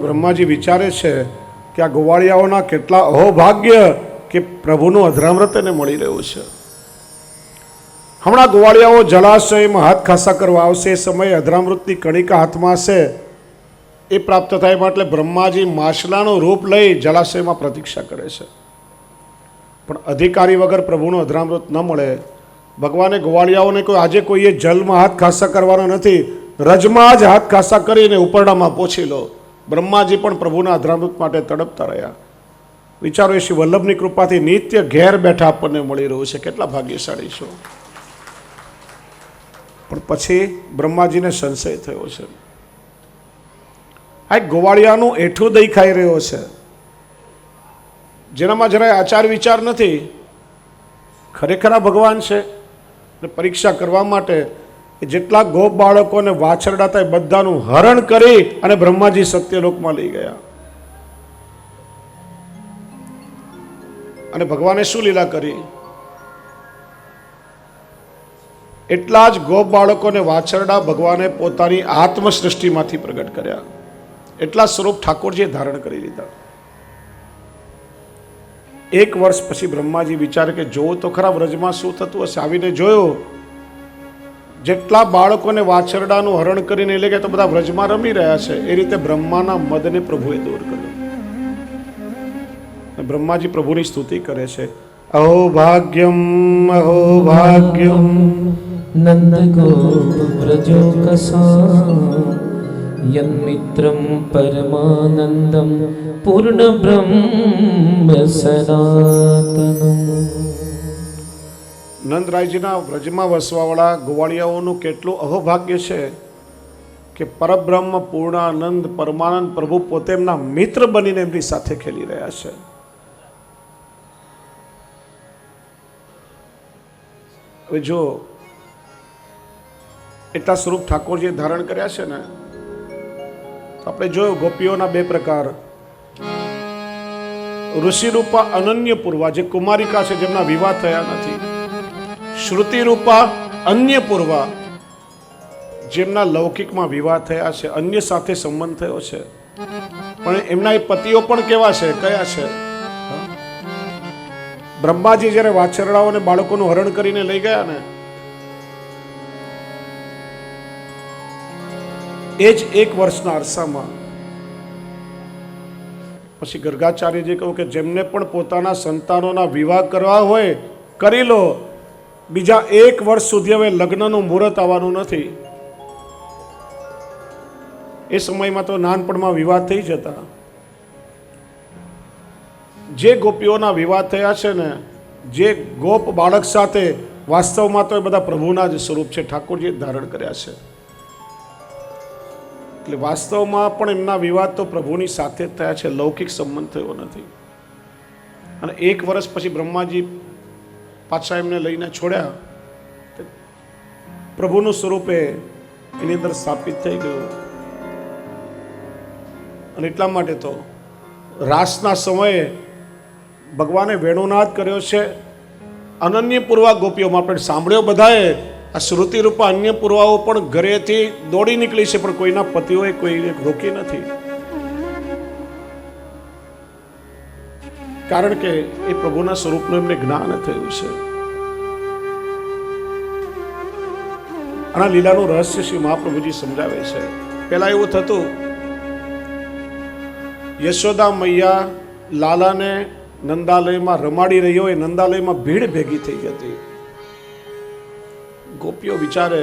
બ્રહ્માજી વિચારે છે કે આ ગોવાળિયાઓના કેટલા અહોભાગ્ય કે પ્રભુનું અધરામૃત એને મળી રહ્યું છે. હમણાં ગોવાળિયાઓ જલાશયમાં હાથ ખાસા કરવા આવશે, એ સમયે અધરામૃતની કણિકા હાથમાં હશે. એ પ્રાપ્ત થાય એટલે બ્રહ્માજી માછલાનું રૂપ લઈ જલાશયમાં પ્રતીક્ષા કરે છે. પણ અધિકારી વગર પ્રભુનું અધરામૃત ન મળે. ભગવાને ગોવાળિયાઓને કોઈ આજે કોઈએ જલમાં હાથ ખાસા કરવાનો નથી. રજમાં જ હાથ ખાસા કરીને ઉપરડામાં પહોંચી લો. બ્રહ્માજી પણ પ્રભુના અધરામૃત માટે તડપતા રહ્યા. વિચારો એ શ્રી વલ્લભની કૃપાથી નિત્ય ઘેર બેઠા આપણને મળી રહ્યું છે. કેટલા ભાગ્યશાળી છો. પણ પછી બ્રહ્માજીને સંશય થયો છે. આ એક ગોવાળિયાનું એઠું દહીં ખાઈ રહ્યો છે. જેનામાં જરાય આચાર વિચાર નથી. ખરેખર આ ભગવાન છે. ને પરીક્ષા કરવા માટે જેટલા ગોપ બાળકોને વાછરડા હતા એ બધાનું હરણ કરી અને બ્રહ્માજી સત્યલોકમાં લઈ ગયા. અને ભગવાને શું લીલા કરી? એટલા જ ગોપ બાળકોને વાછરડા ભગવાને પોતાની આત્મ સૃષ્ટિમાંથી પ્રગટ કર્યા. એટલા સ્વરૂપ ઠાકોરજીએ ધારણ કરી લીધા. એક વર્ષ પછી બ્રહ્માજી વિચારે કે જોવું તો ખરા વ્રજમાં શું થતું હશે? આવીને જોયું જેટલા બાળકોને વાછરડાનું હરણ કરીને એટલે કે તો બધા વ્રજમાં રમી રહ્યા છે. એ રીતે બ્રહ્માના મદને પ્રભુએ દૂર કર્યો. બ્રહ્માજી પ્રભુની સ્તુતિ કરે છે. અહો ભાગ્યમ અહો ભાગ્યમ નંદ વ્રજો કસા. યન્મિત્રમ પરમાનંદમ, પૂર્ણ બ્રહ્મ સનાતનમ. નંદરાયજીના વ્રજમાં વસવાવાળા ગોવાળિયાઓનું કેટલું અહોભાગ્ય છે કે પરબ્રહ્મ, પૂર્ણાનંદ, પરમાનંદ પ્રભુ પોતે એમના મિત્ર બનીને એમની સાથે ખેલી રહ્યા છે. હવે જો એટલા સ્વરૂપ ઠાકોરજીએ ધારણ કર્યા છે ને આપણે જોયું ગોપીઓના બે પ્રકાર. ઋષિરૂપા અનન્ય પૂર્વા જે કુમારિકા છે જેમના વિવાહ થયા નથી. શ્રુતિ રૂપા અન્ય પૂર્વા જેમના લૌકિકમાં વિવાહ થયા છે, અન્ય સાથે સંબંધ થયો છે. પણ એમના એ પતિઓ પણ કેવા છે? કયા છે? બ્રહ્માજી જ્યારે વાછરડાઓને બાળકોનું હરણ કરીને લઈ ગયા ને, એ જ એક વર્ષના અરસામાં. પછી ગર્ગાચાર્યજી કહ્યું કે જેમને પણ પોતાના સંતાનોના વિવાહ કરવા હોય, કરી લો. બીજા એક વર્ષ સુધી હવે લગ્નનું મુહૂર્ત આવવાનું નથી. એ સમયમાં તો નાનપણમાં વિવાહ થઈ જતા. જે ગોપીઓના વિવાહ થયા છે ને, જે ગોપ બાળક સાથે વાસ્તવમાં તો એ બધા પ્રભુના જ સ્વરૂપ છે, ઠાકોરજીએ ધારણ કર્યા છે. એટલે વાસ્તવમાં પણ એમના વિવાદ તો પ્રભુની સાથે જ થયા છે, લૌકિક સંબંધ થયો નથી. અને એક વર્ષ પછી બ્રહ્માજી પાછા એમને લઈને છોડ્યા. પ્રભુનું સ્વરૂપે એની અંદર સ્થાપિત થઈ ગયું. અને એટલા માટે તો રાસના સમયે ભગવાને વેણુનાદ કર્યો છે. અનન્ય પૂર્વા ગોપીઓમાં આપણે સાંભળ્યો બધાએ, આ શ્રુતિ રૂપા અન્ય પૂર્વાઓ પણ ઘરેથી દોડી નીકળી છે, પણ કોઈના પતિઓએ કોઈને રોકી નથી. કારણ કે એ પ્રભુના સ્વરૂપનું એમને જ્ઞાન થયું છે. આના લીલાનું રહસ્ય શ્રી મહાપ્રભુજી સમજાવે છે. પહેલા એવું થતું, યશોદા મૈયા લાલાને નંદાલયમાં રમાડી રહ્યો એ નંદાલયમાં ભીડ ભેગી થઈ હતી. ગોપીઓ વિચારે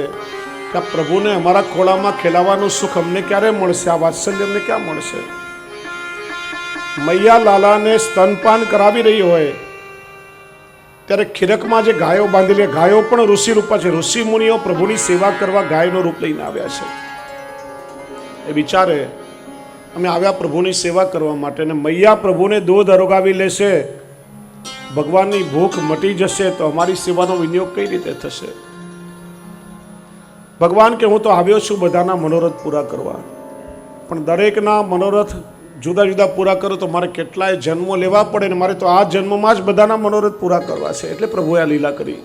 કે પ્રભુને અમારા ખોળામાં ખેલાવાનું સુખ અમને ક્યારે મળશે? આ વાત્સલ્ય અમને ક્યાં મળશે? મૈયા લાલાને સ્તનપાન કરાવી રહી હોય, ત્યારે ખીરકમાં જે ગાયો બાંધેલી, ગાયો પણ ઋષિ રૂપા છે. ઋષિ મુનિઓ પ્રભુની સેવા કરવા ગાયનો રૂપ લઈને આવ્યા છે. એ વિચારે, અમે આવ્યા પ્રભુની સેવા કરવા માટે અને મૈયા પ્રભુને દૂધ અરોગાવી લેશે. ભગવાનની ભૂખ મટી જશે તો અમારી સેવાનો વિનિયોગ કઈ રીતે થશે? ભગવાન કે હું તો આવ્યો છું બધાના મનોરથ પૂરા કરવા. પણ દરેકના મનોરથ જુદા જુદા પૂરા કરો તો મારે કેટલાય જન્મો લેવા પડે ને મારે તો આ જન્મમાં જ બધાના મનોરથ પૂરા કરવા છે. એટલે પ્રભુએ આ લીલા કરી.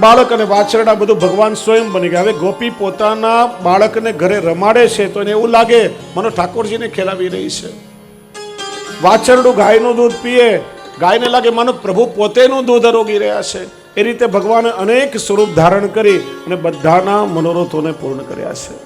બાળક અને વાછરડા બધું ભગવાન સ્વયં બની ગયા. હવે ગોપી પોતાના બાળકને ઘરે રમાડે છે તો એને એવું લાગે, મને ઠાકોરજીને ખેલાવી રહી છે. વાછરડું ગાયનું દૂધ પીએ, ગાયને લાગે, માનો પ્રભુ પોતેનું દૂધ રોગી રહ્યા છે. એ રીતે ભગવાને અનેક સ્વરૂપ ધારણ કરી અને બધાના મનોરથોને પૂર્ણ કર્યા છે.